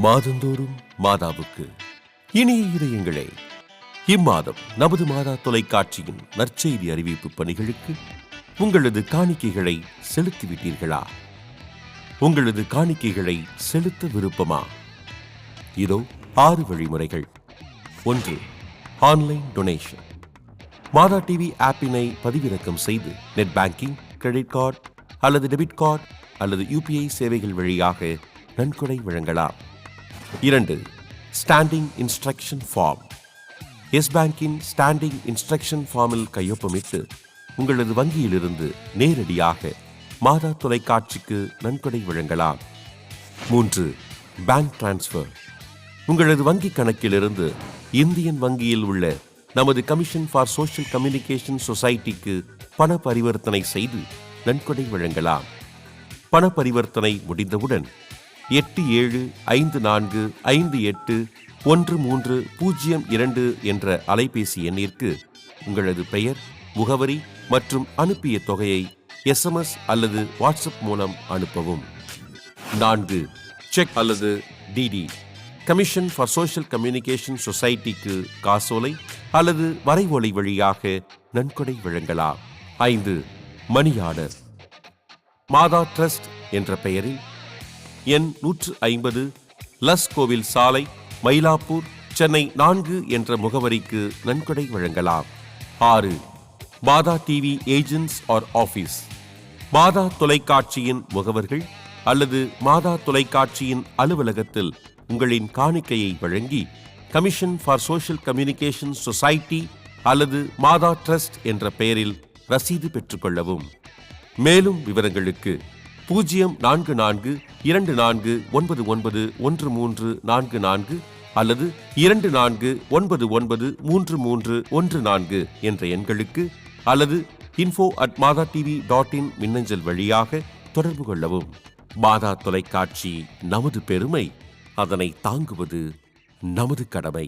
மாதந்தோறும் மாதாவுக்கு இனிய இதயங்களே இம்மாதம் நமது மாதா தொலைக்காட்சியின் நற்செய்தி அறிவிப்பு பணிகளுக்கு உங்களது காணிக்கைகளை செலுத்திவிட்டீர்களா? உங்களது காணிக்கைகளை செலுத்த விருப்பமா? இதோ ஆறு வழிமுறைகள். ஒன்று ஆன்லைன் டொனேஷன். மாதா டிவி ஆப்பினை பதிவிறக்கம் செய்து நெட் பேங்கிங் கிரெடிட் கார்டு அல்லது டெபிட் கார்டு அல்லது யூபிஐ சேவைகள் வழியாக நன்கொடை வழங்கலாம். இரண்டு ஸ்டாண்டிங் இன்ஸ்ட்ரக்ஷன் ஃபார்ம் எஸ் பேங்கின் ஸ்டாண்டிங் இன்ஸ்ட்ரக்ஷன் ஃபார்மில் கையொப்பமிட்டு உங்களது வங்கியிலிருந்து நேரடியாக மாதா தொலைக்காட்சிக்கு நன்கொடை வழங்கலாம். மூன்று பேங்க் டிரான்ஸ்ஃபர் உங்களது வங்கி கணக்கிலிருந்து இந்தியன் வங்கியில் உள்ள நமது கமிஷன் ஃபார் சோஷியல் கம்யூனிகேஷன் சொசைட்டிக்கு பண பரிவர்த்தனை செய்து நன்கொடை வழங்கலாம். பண பரிவர்த்தனை முடிந்தவுடன் எட்டு ஏழு ஐந்து நான்கு ஐந்து எட்டு ஒன்று மூன்று பூஜ்ஜியம் இரண்டு என்ற அலைபேசி எண்ணிற்கு உங்களது பெயர் முகவரி மற்றும் அனுப்பிய தொகையை எஸ்எம்எஸ் அல்லது வாட்ஸ்அப் மூலம் அனுப்பவும். நான்கு செக் அல்லது DD commission for social communication சொசைட்டிக்கு காசோலை அல்லது வரைவோலை வழியாக நன்கொடை வழங்கலாம். ஐந்து மணி ஆர்டர் மாதா ட்ரஸ்ட் என்ற பெயரில் எண் நூற்று ஐம்பது லஸ் கோவில் சாலை மயிலாப்பூர் சென்னை நான்கு என்ற முகவரிக்கு நன்கொடை வழங்கலாம். ஆறு மாதா TV agents or office. Matha தொலைக்காட்சியின் முகவர்கள் அல்லது மாதா தொலைக்காட்சியின் அலுவலகத்தில் உங்களின் காணிக்கையை வழங்கி commission for social communication society அல்லது மாதா ட்ரஸ்ட் என்ற பெயரில் ரசீது பெற்றுக்கொள்ளவும் மேலும் விவரங்களுக்கு பூஜ்ஜியம் நான்கு நான்கு இரண்டு நான்கு ஒன்பது ஒன்பது ஒன்று மூன்று நான்கு நான்கு அல்லது இரண்டு நான்கு ஒன்பது ஒன்பது மூன்று மூன்று ஒன்று நான்கு என்ற எண்களுக்கு அல்லது info at Matha TV dot in மின்னஞ்சல் வழியாக தொடர்பு கொள்ளவும். மாதா தொலைக்காட்சி நமது பெருமை அதனை தாங்குவது நமது கடமை.